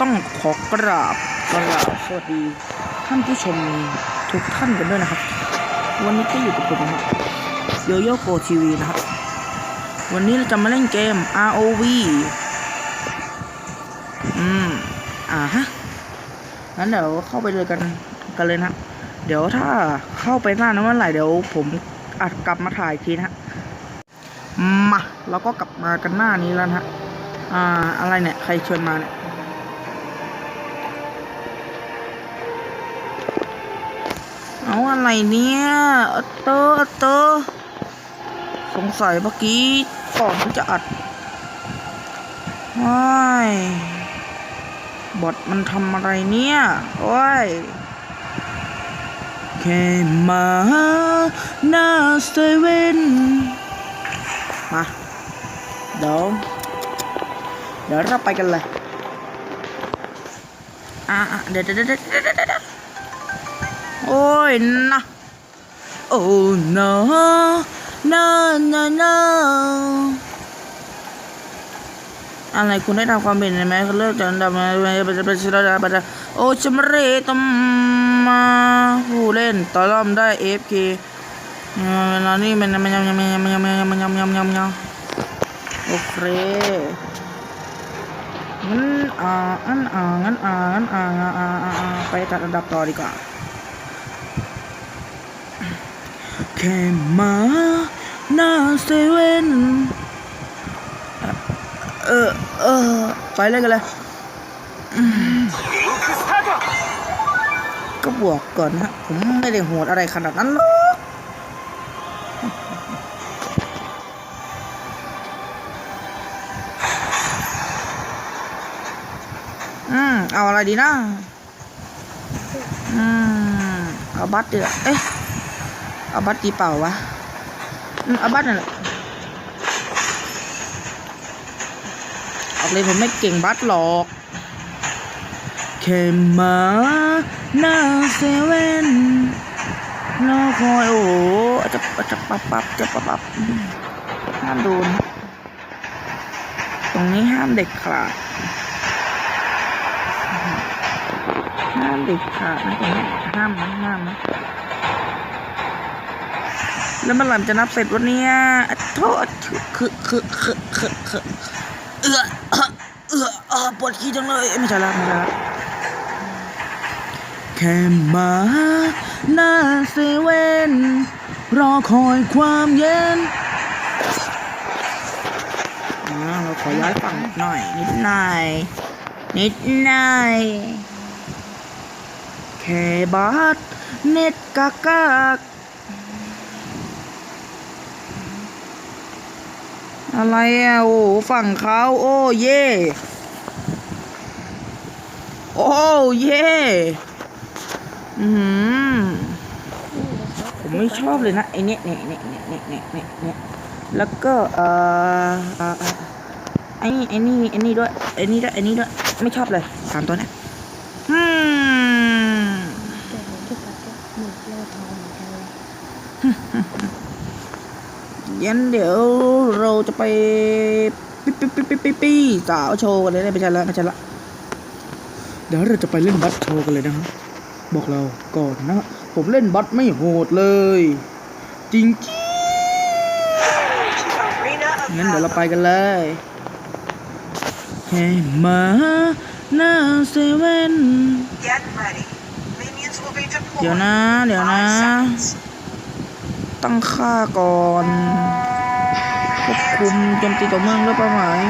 ต้องขอกราบกราบสวัสดีท่านผู้ชมทุกท่านกันด้วยนะครับ วันนี้ก็อยู่กับผมนะครับโยโย่โกทีวีนะครับ วันนี้เราจะมาเล่นเกม ROV อืม อ่าฮะงั้นเดี๋ยวเข้าไปเลยกันกันเลยนะเดี๋ยวถ้าเข้าไปหน้านั้นเมื่อไหร่เดี๋ยวผมอัดกลับมาถ่ายทีนะฮะมาเราก็กลับมากันหน้านี้แล้วนะฮะอ่าอะไรเนี่ย ใครชวนมาเนี่ย เอาอะไรเนี่ยเออเตอร์เออเตอร์สงสัยเมื่อกี้ก่อนที่จะอัดว้ายบอทมันทำอะไรเนี่ย โอ้ยแค่มาหน้าเซเว่นมา เดี๋ยว เดี๋ยวเราไปกันเลย อะอะเดี๋ยวเดี๋ยวเดี๋ยว โอ้ยนะโอ้ no no no no อะไรคุณได้ทำความเห็นไหมเขาเลิกกันดำมาไปจะไปชิลาไปจะโอ้ชมเรตมมาผู้เล่นตอล่อมได้ AFK เวลานี้มันมันยังมันยังมันยังมันยังยังยังยังยังโอเคงั้นอ่างั้นอ่างั้นอ่างั้นอ่าอ่าอ่าอ่าไปตัดอันดับต่อดีกว่า แค่มาหน้าเซเว่นเออเออไปเลยกันเลยก็บอกก่อนนะ ผมไม่ได้โหดอะไรขนาดนั้นหรอกอืม เอาอะไรดีนะ อืม เอาบัตรเดือเอ๊ะ เอาบัตรตีเปล่าวะอืมเอาบัตรนั่นแหละออกเลยผมไม่เก่งบัตรหรอกแค่มาหน้าเซเว่นรอคอยโอ้จะจะปับปับจะปับปับห้ามโดน ตรงนี้ห้ามเด็กขาดห้ามเด็กขาดนะตรงนี้ห้ามนะห้ามนะ แล้วเมื่อไหร่มันจะนับเสร็จวะเนี่ยโทษคือคือคือคือคือเอือเอือเออปวดขี้จังเลยไม่ใช่ละไม่ใช่ละแค่มาหน้าเซเว่นรอคอยความเย็นอ่าเราขอย้ายฝั่งหน่อย นิดหน่อยนิดหน่อยแค่บัสเน็ตกากาก อะไรอะโอ้ฝั่งเขาโอ้เย่โอ้เย่อืมผมไม่ชอบเลยนะไอเนี้ยเนี่ยเนี่ยเนี่ยเนี่ยเนี่ยเนี่ยเนี่ยแล้วก็เอ่อเอ่อเอ่อไอ้นี่ไอ้นี่ไอ้นี่ด้วยไอ้นี่ด้วยไอ้นี่ด้วยไม่ชอบเลยสามตัวเนี้ยอืมแต่ผมที่ปัดก็หมึกโลทองเหมือนกันเลยยันเดี๋ยว เราจะไปปิ๊ปปิ๊ปปิ๊ปปิ๊ปปี้สาวโชว์กันเลยไม่ใช่ละไม่ใช่ละเดี๋ยวเราจะไปเล่นบัตโชว์กันเลยนะครับบอกเราก่อนนะ ผมเล่นบัตไม่โหดเลย จริงจริงงั้นเดี๋ยวเราไปกันเลยแค่มาหน้าเซเว่นเดี๋ยวนะ เดี๋ยวนะ ตั้งค่าก่อน คุมโจมตีต่อเมืองด้วยเป้าหมาย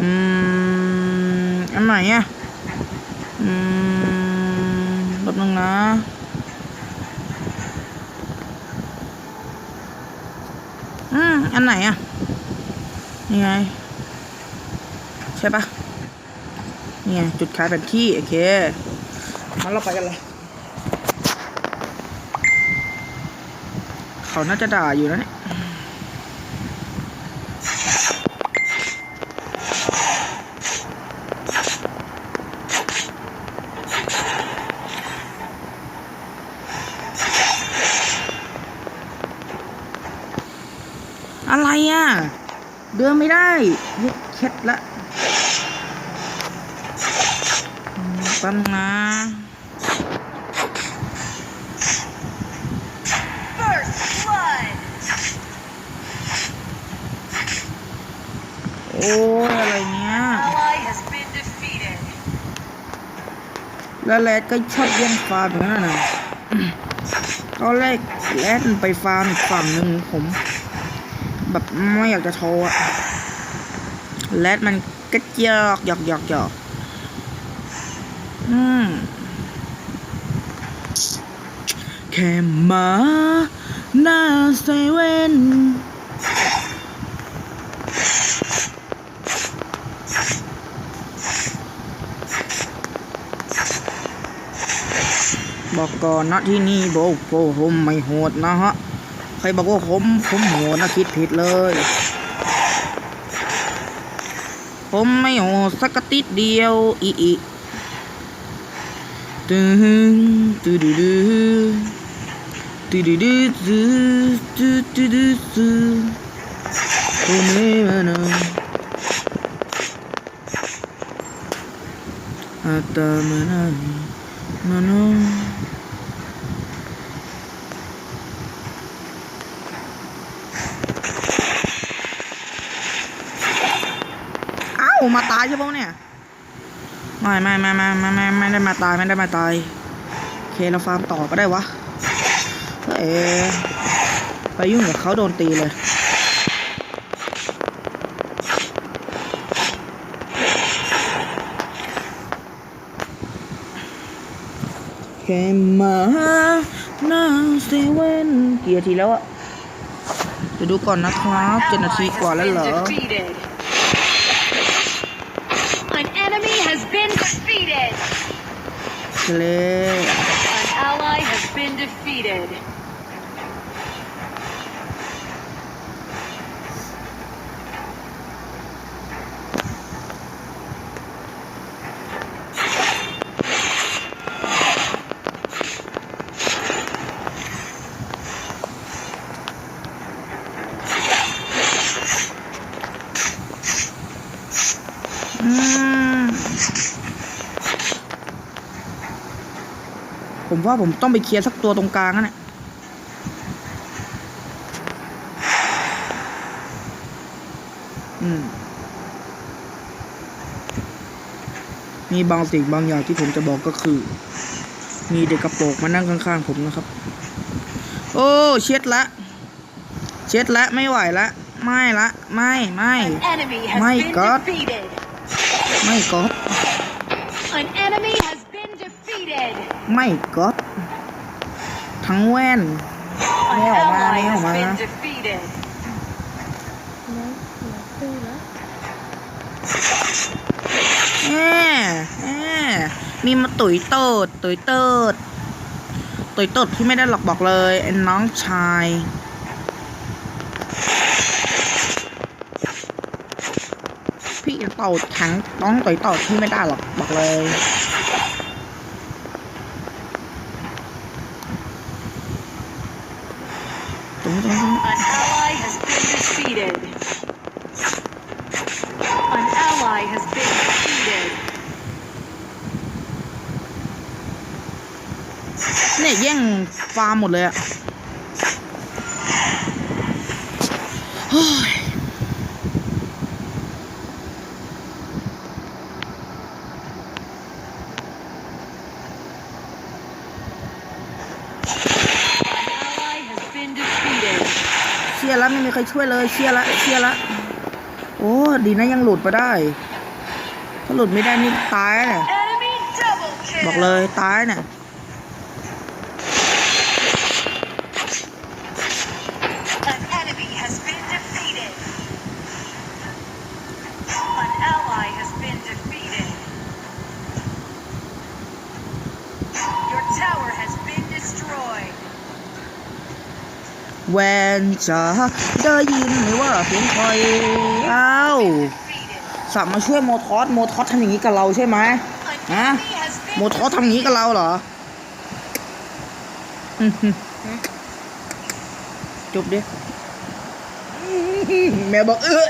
อืมอันไหนอะอืมแป๊บนึงนะอืมอันไหนอะนี่ไง ใช่ปะนี่ไงจุดขายแผนที่ โอเค มันเราไปกันเลยเขาน่าจะด่าอยู่นะเนี่ยอะไรอะ เดินไม่ได้ยึดเคล็ดละตั้งนะ แล้วแรดก็ชอบแย่งฟาร์มอย่างนั้นนะตอนแรกแรดมันไปฟาร์มฝั่งหนึ่งผม แบบไม่อยากจะโทรอะแรดมันก็หยอกหยอกหยอกหยอกอืมแค่มาหน้าเซเว่น บอกก่อนนะที่นี่บอกโผมไม่โหดนะฮะ ใครบอกว่าผมผมโหดนะคิดผิดเลย ผมไม่โหดสักติดเดียวอีอีตึงตึดูดูตึดูดูตึตึตึดูตึโอ้ไม่มานะอาตามานะนะนะเอ้า มาตายใช่ปะเนี่ย ไม่ไม่ไม่ไม่ไม่ไม่ไม่ได้มาตายไม่ได้มาตาย โอเคเราฟาร์มต่อก็ได้วะ เอ๊ะไปยุ่งกับเขาโดนตีเลยแค่มาหน้าเซเว่นกี่นาทีแล้วอะเดี๋ยวดูก่อนนะครับเจ็ดนาทีกว่าแล้วเหรอ defeated. An ally has been defeated. ผมว่าผมต้องไปเคลียร์สักตัวตรงกลางนั่นแหละอืมมีบางสิ่งบางอย่างที่ผมจะบอกก็คือ มีเด็กกระโปรงมานั่งข้างๆผมนะครับ โอ้ เช็ดละ เช็ดละไม่ไหวละ ไม่ละ ไม่ไม่ An enemy has My been God. defeated. ไม่ก๊อด An enemy has been defeated. ไม่ก๊อดทั้งแว่น An Mèo mà, ally mèo has mà. been defeated. แล้วเหลือตู้แล้วแหมแหมมีมาตุ๋ยเติดตุ๋ยเติดตุ๋ยเติดที่ไม่ได้หลอกบอกเลยไอ้น้องชายพี่เต่าแข็งน้องตุ๋ยเติดที่ไม่ได้หรอกบอกเลย ตรงนี้เนี่ยแย่งฟาร์มหมดเลยอะเฮ้ย An ally has been defeated. เชีย รช่วยเลยเชียร์ละเชียร์ละ โอ้ดีนะยังหลุดมาได้ ถ้าหลุดไม่ได้นี่ตายเนี่ยบอกเลยตายเนี่ย แวนจ๋าได้ยินไหมว่าเสียงใครอ้าวสั่งมาช่วยโมทอสโมทอสทำอย่างนี้กับเราใช่ไหมฮะโมทอสทำอย่างนี้กับเราเหรอจบดิแม่บอกเออ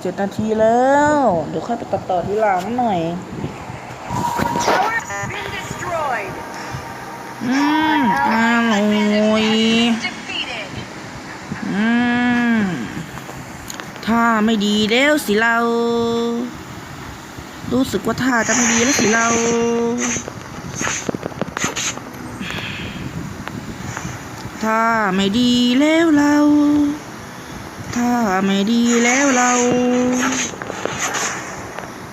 เจ็ดนาทีแล้ว เดี๋ยวค่อยไปตัดต่อที่หลังหน่อย อืมอร่อยอืมถ้าไม่ดีแล้วสิเรา รู้สึกว่าท่าจะไม่ดีแล้วสิเราถ้าไม่ดีแล้วเราถ้าไม่ดีแล้วเรา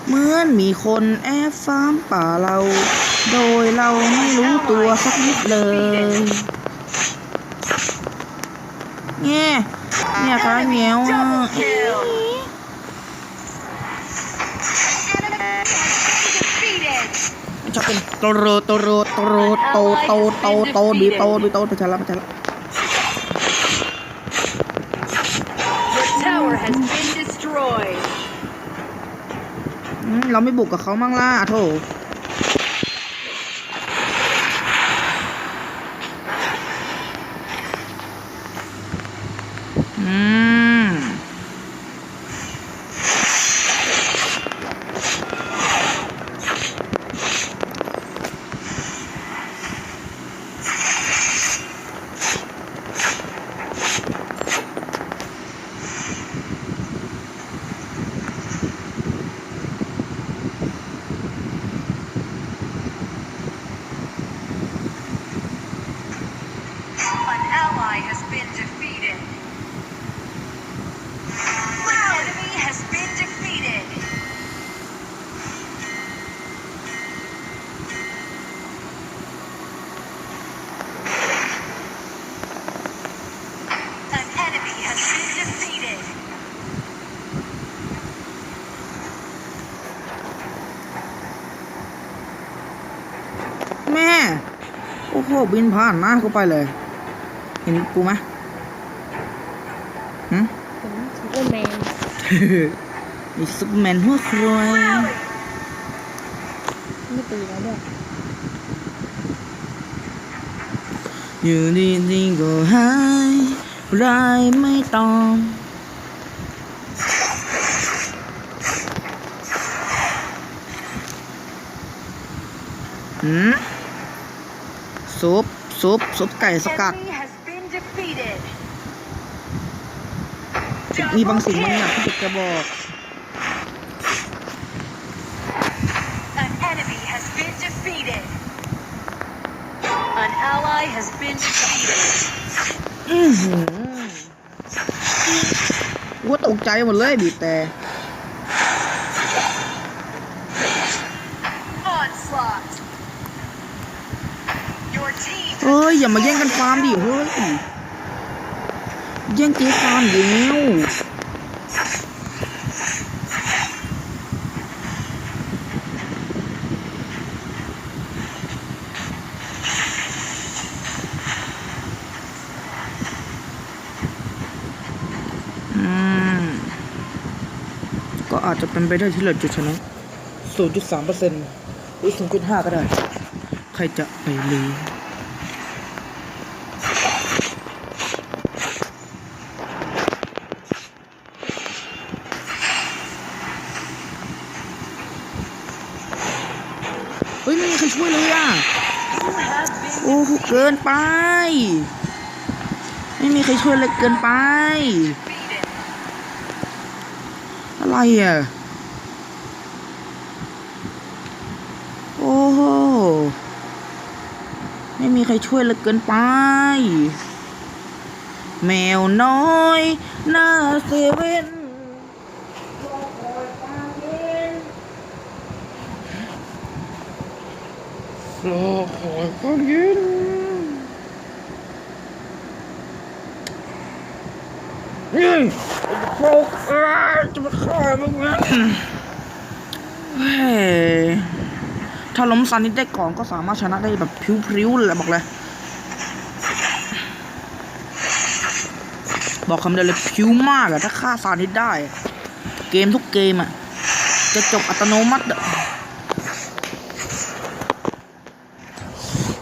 เหมือนมีคนแอบฟ้ามป่าเรา โดยเราไม่รู้ตัวสักนิดเลยเนี่ยเนี่ยคะเหนียวอะ Double kill. Defeated. จะเป็นโตโรโตโรโตโรโตโตโตโตบีโตบีโตไปชะละไปชะละเราไม่บุกกับเขามั่งล่ะโถอืม An ally has been defeated. An enemy has been defeated. 'An enemy has been defeated. แม่ โอ้โห บินผ่านหน้ากูไปเลย เห็นกูไหมหืมผมซูเปอร์แมนมีซุปเปอร์แมนหัวครวยไม่ตีแล้วด้วยอยู่ดีๆก็หายรายไม่ต้องหืม ซุปซุปซุปไก่สกัด Enemy has been defeated. มีบางสิ่งบางอย่างที่อยากจะบอก An enemy has been defeated. An ally has been defeated. อือหือว่าตกใจหมดเลยบีบแต่ เอ้ยอย่ามาแย่งกันฟาร์มดิเฮ้ยแย่งเจ๊ฟาร์มเดียวอืมก็อาจจะเป็นไปได้ที่เราจะชนะ 0.3เปอร์เซ็นต์หรือ 0.5 ก็ได้ ใครจะไปรู้ เฮ้ย ไม่มีใคร ช่วยเลยอะโอ้โหเกินไป ไม่มีใครช่วยเลยเกินไป อะไรอะโอ้โหไม่มีใครช่วยเลยเกินไป แมวน้อยหน้าเซเว่น รอคอยความเย็นนี่พวกเอ้ยจะมาฆ่ามึงนะเฮ้ยถ้าล้มซันนี่ได้ก่อนก็สามารถชนะได้แบบพริ้วๆเลยบอกเลย บอกคำเดียวเลยพิ้วมากอะถ้าฆ่าซานิดได้ เกมทุกเกมอะจะจบอัตโนมัติอะ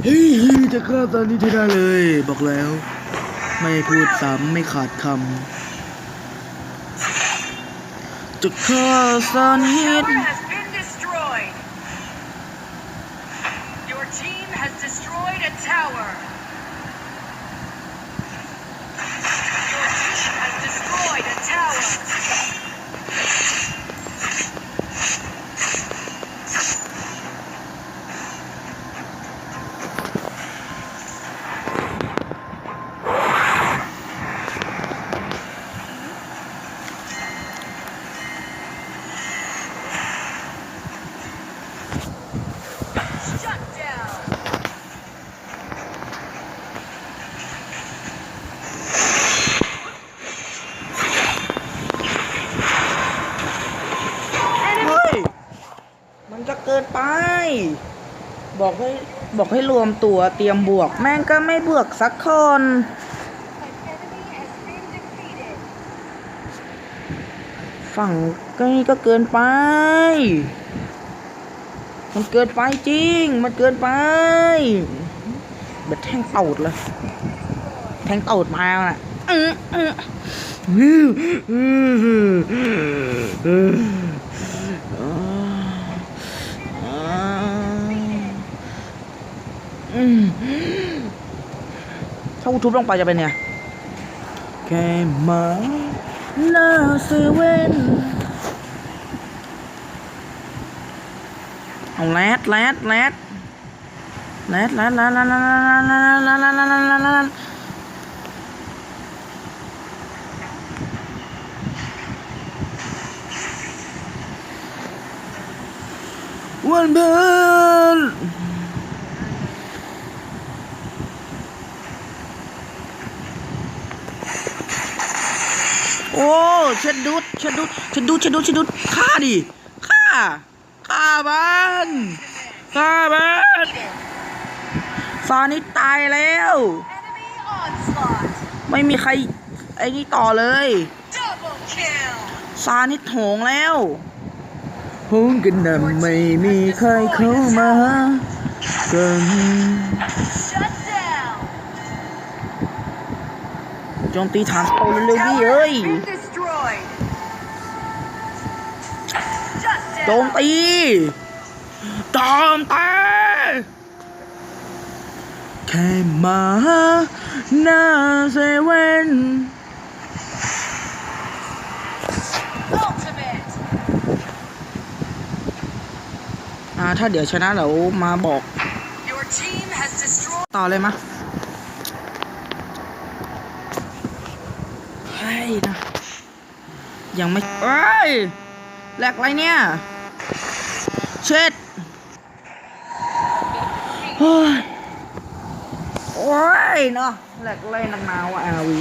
เฮ้ยจะฆ่าตอนนี้ที่ได้เลย บอกแล้ว ไม่พูดซ้ำไม่ขาดคำจะฆ่าซันฮิต Your team has destroyed a tower. ชัดดาว เฮ้ย มันจะเกินไป บอกให้บอกให้รวมตัวเตรียมบวก แม่งก็ไม่บวกสักคนฝั่งก็นี่ก็เกินไป มันเกินไปจริง มันเกินไปแบบแทงเต่าดเลย แทงเต่าดมาน่ะอื้ออื้ออื้ออื้ออื้ออืม ถ้ากูทุบลงไปจะเป็นไงแค่หมาหน้าเซเว่นเอาแรดแรดแรดแรดแรดแรดแรดแรดแรดแรดแรดแรดแรดแรดวันเบิร์น โอ้เช็ดดุดเช็ดดุดเช็ดดุดเช็ดดุดเช็ดดุดฆ่าดิฆ่าฆ่ามันฆ่ามันซานิตายแล้ว Enemy onslaught. ไม่มีใครไอ้นี่ต่อเลย Double kill. ซานิดโหงแล้วหงกันนำไม่มีใครเข้ามากัน โจมตีฐานเขาเร็วๆพี่เอ้ยโจมตีโจมตีแค่มาหน้าเซเว่นถ้าเดี๋ยวชนะเรามาบอกต่อเลยมั้ยเฮ้ย นะ ยังไม่เอ้ยแหลกอะไรเนี่ย เช็ดเฮ้ยโอ้ยเนาะแหลกอะไรนักหนาวะอาวี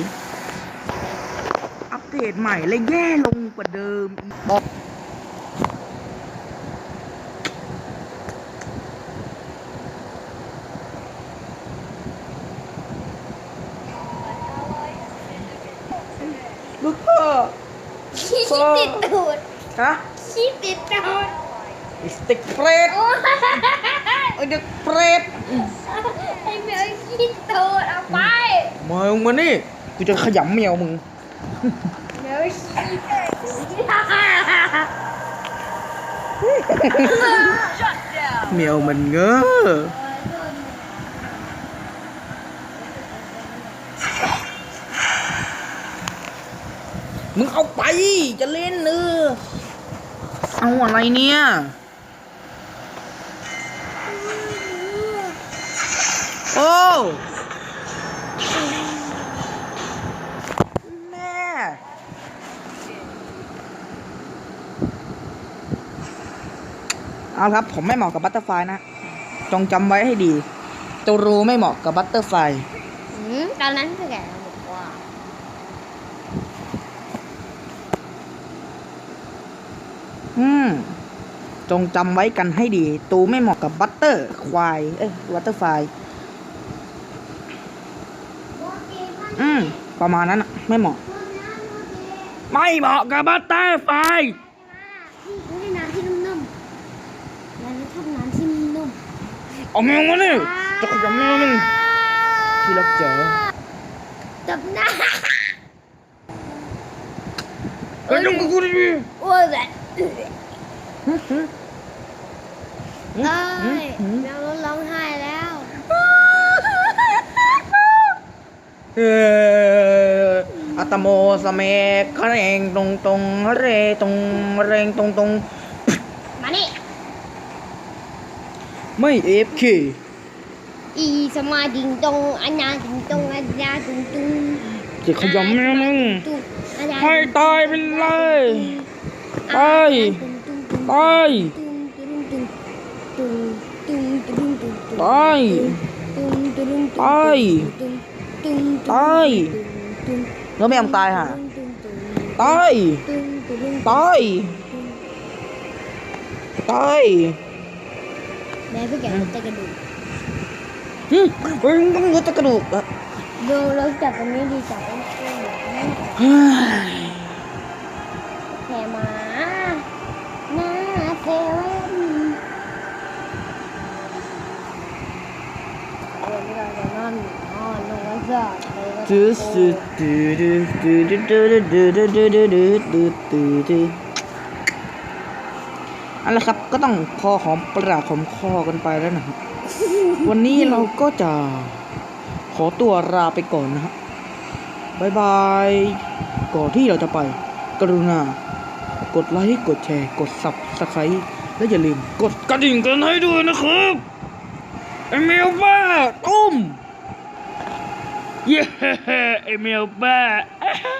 อัปเดตใหม่เลยแย่ลงกว่าเดิมบอกพ่อ ขี้ติดตูด ฮะขี้ติดตูดไอ้สติกเปรตโอ้ยไอ้เด็กเปรตไอ้แมวขี้ตูดเอาไปมึงมานี่กูจะขยำแมวมึงแมวขี้ตูด Shut down. แมวมันเง้อมึงเอาไปจะเล่นเนอ เอาอะไรเนี่ย โอ้แม่เอาครับผมไม่เหมาะกับบัตเตอร์ไฟนะ จงจำไว้ให้ดีตูรูไม่เหมาะกับบัตเตอร์ไฟ อืมตอนนั้นคือแกบ อกว่าอืม จงจำไว้กันให้ดี ตูไม่เหมาะกับบัตเตอร์ควาย เอ้ยบัตเตอร์ไฟอืม ประมาณนั้นอะไม่เหมาะ ไม่เหมาะกับบัตเตอร์ไฟไม่ได้น้ำที่นุ่มๆแล้วชอบน้ำที่นุ่มเอาแมวมานี่จะขยำแมวมึงที่รักจ๋าจับหน้าเอฮ้ยต้องกูดิโอ้ยแบบ เอ้ยแมวรถร้องไห้แล้วเอออัตโมสเมกคะเรงตรงตรงเรตรงเรงตรงตรงมานี่ไม่เอฟเคอีสมาดิงตงอันนาดิงตงอันนาดิงตุงจะขยำนะมึงตุงอันนาให้ตายไปเลย ไป ไป ไป ไป ไปแล้วไม่ยอมตายฮะตายตายตายแม่เพื่อแกจะกระดูกอืมต้องรู้ะกระดูกอะดูเราจับตรงนี้ดีจับตรงนี้ อนลงแล้วก็เลยก็ดูดูดูดูดูดูดูดูดูดูดูดูดูดูเอาละครับก็ต้องคอหอมปากหอมคอกันไปแล้วนะครับวันนี้เราก็จะขอตัวลาไปก่อนนะครับบายบายก่อนที่เราจะไป กรุณากดไลค์กดแชร์กดซับสไครต์และอย่าลืมกดกระดิ่งกันให้ด้วยนะครับไอเมลบ้าตุ้ม Yeah, Emil Bat.